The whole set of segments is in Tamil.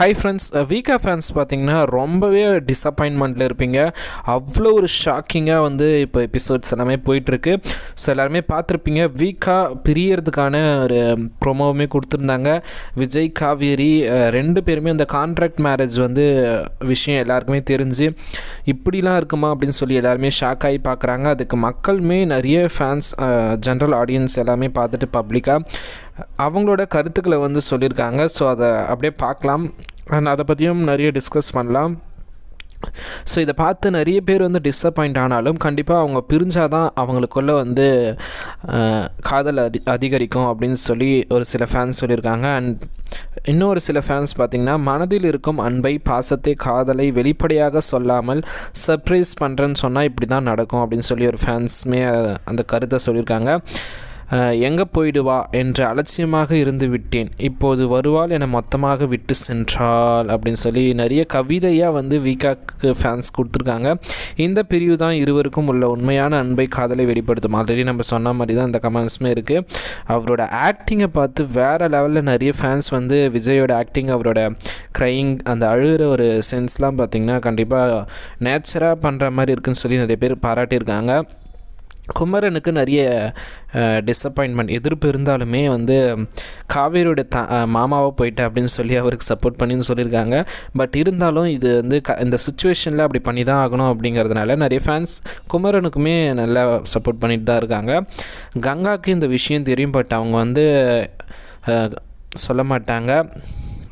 ஹை ஃப்ரெண்ட்ஸ் வீக்கா ஃபேன்ஸ் பார்த்தீங்கன்னா ரொம்பவே டிசப்பாயின்மெண்ட்டில் இருப்பீங்க. அவ்வளோ ஒரு ஷாக்கிங்காக வந்து இப்போ எபிசோட்ஸ் எல்லாமே போயிட்டுருக்கு. ஸோ எல்லாருமே பார்த்துருப்பீங்க வீக்கா பிரியறதுக்கான ஒரு ப்ரொமோவுமே கொடுத்துருந்தாங்க. விஜய் காவேரி ரெண்டு பேருமே அந்த கான்ட்ராக்ட் மேரேஜ் வந்து விஷயம் எல்லாருக்குமே தெரிஞ்சு இப்படிலாம் இருக்குமா அப்படின்னு சொல்லி எல்லாருமே ஷாக் ஆகி பார்க்குறாங்க அதுக்கு மக்களுமே நிறைய ஃபேன்ஸ் ஜென்ரல் ஆடியன்ஸ் எல்லாமே பார்த்துட்டு பப்ளிக்காக அவங்களோட கருத்துக்களை வந்து சொல்லியிருக்காங்க. ஸோ அதை அப்படியே பார்க்கலாம். அண்ட் அதை பற்றியும் நிறைய டிஸ்கஸ் பண்ணலாம். ஸோ இதை பார்த்து நிறைய பேர் வந்து டிஸப்பாயிண்ட் ஆனாலும் கண்டிப்பாக அவங்க பிரிஞ்சாதான் அவங்களுக்குள்ளே வந்து காதல் அதி அதிகரிக்கும் அப்படின்னு சொல்லி ஒரு சில ஃபேன்ஸ் சொல்லியிருக்காங்க. அண்ட் இன்னொரு சில ஃபேன்ஸ் பார்த்திங்கன்னா மனதில் இருக்கும் அன்பை பாசத்தை காதலை வெளிப்படையாக சொல்லாமல் சர்ப்ரைஸ் பண்ணுறேன்னு சொன்னால் இப்படி தான் நடக்கும் அப்படின்னு சொல்லி ஒரு ஃபேன்ஸுமே அந்த கருத்தை சொல்லியிருக்காங்க. எங்கே போயிடுவா என்று அலட்சியமாக இருந்து விட்டேன். இப்போது வருவாள் என மொத்தமாக விட்டு சென்றாள் அப்படின்னு சொல்லி நிறைய கவிதையாக வந்து வீகாக்கு ஃபேன்ஸ் கொடுத்துருக்காங்க. இந்த பிரிவு தான் இருவருக்கும் உள்ள உண்மையான அன்பை காதலை வெளிப்படுத்தும். ஆல்ரெடி நம்ம சொன்ன மாதிரி தான் இந்த கமெண்ட்ஸுமே இருக்குது அவரோட ஆக்டிங்கை பார்த்து வேறு லெவலில் நிறைய ஃபேன்ஸ் வந்து விஜயோட ஆக்டிங் அவரோட க்ரையிங் அந்த அழுகிற ஒரு சென்ஸ்லாம் பார்த்திங்கன்னா கண்டிப்பாக நேச்சராக பண்ணுற மாதிரி இருக்குன்னு சொல்லி நிறைய பேர் பாராட்டியிருக்காங்க. குமரனுக்கு நிறைய டிஸப்பாயின்மெண்ட் எதிர்ப்பு இருந்தாலுமே வந்து காவேரியோட த மாமாவை போயிட்டு அப்படின்னு சொல்லி அவருக்கு சப்போர்ட் பண்ணின்னு சொல்லியிருக்காங்க. பட் இருந்தாலும் இது வந்து க இந்த சுச்சுவேஷனில் அப்படி பண்ணி தான் ஆகணும் அப்படிங்கிறதுனால நிறைய ஃபேன்ஸ் குமரனுக்குமே நல்லா சப்போர்ட் பண்ணிட்டு தான் இருக்காங்க. கங்காவுக்கு இந்த விஷயம் தெரியும் பட் அவங்க வந்து சொல்ல மாட்டாங்க.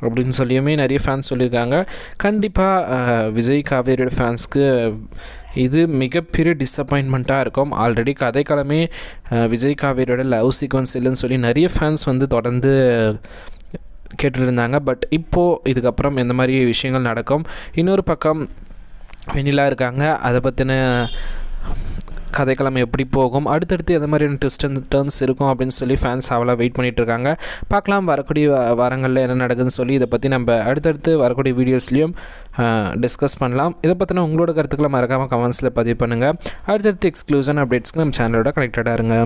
அப்படின்னு சொல்லியுமே நிறைய ஃபேன்ஸ் சொல்லியிருக்காங்க. கண்டிப்பாக விஜய் காவேரியோட ஃபேன்ஸ்க்கு இது மிகப்பெரிய டிஸப்பாயின்மெண்ட்டாக இருக்கும். ஆல்ரெடி கதைக்காலமே விஜய் காவேரியோட லவ் சீக்வன்ஸ் இல்லைன்னு சொல்லி நிறைய ஃபேன்ஸ் வந்து தொடர்ந்து கேட்டுட்டு இருந்தாங்க பட் இப்போது இதுக்கப்புறம் எந்த மாதிரி விஷயங்கள் நடக்கும். இன்னொரு பக்கம் வெண்ணிலா இருக்காங்க. அதை பற்றின கதைக்களம் எப்படி போகும் அடுத்தடுத்து எந்த மாதிரியான ட்விஸ்ட் அண்ட் டர்ன்ஸ் இருக்கும் அப்படின்னு சொல்லி ஃபேன்ஸ் அவ்வளோ வெயிட் பண்ணிட்டு இருக்காங்க. பார்க்கலாம் வரக்கூடிய வாரங்களில் என்ன நடக்குதுன்னு சொல்லி இதை பற்றி நம்ம அடுத்தடுத்து வரக்கூடிய வீடியோஸ்லேயும் டிஸ்கஸ் பண்ணலாம். இதை பற்றின உங்களோட கருத்துக்களை மறக்காமல் கமெண்ட்ஸில் பதிவு பண்ணுங்கள் அடுத்தடுத்து எக்ஸ்க்ளூசன் அப்டேட்ஸ்க்கு நம்ம சேனலோட கனெக்டடாக இருங்க.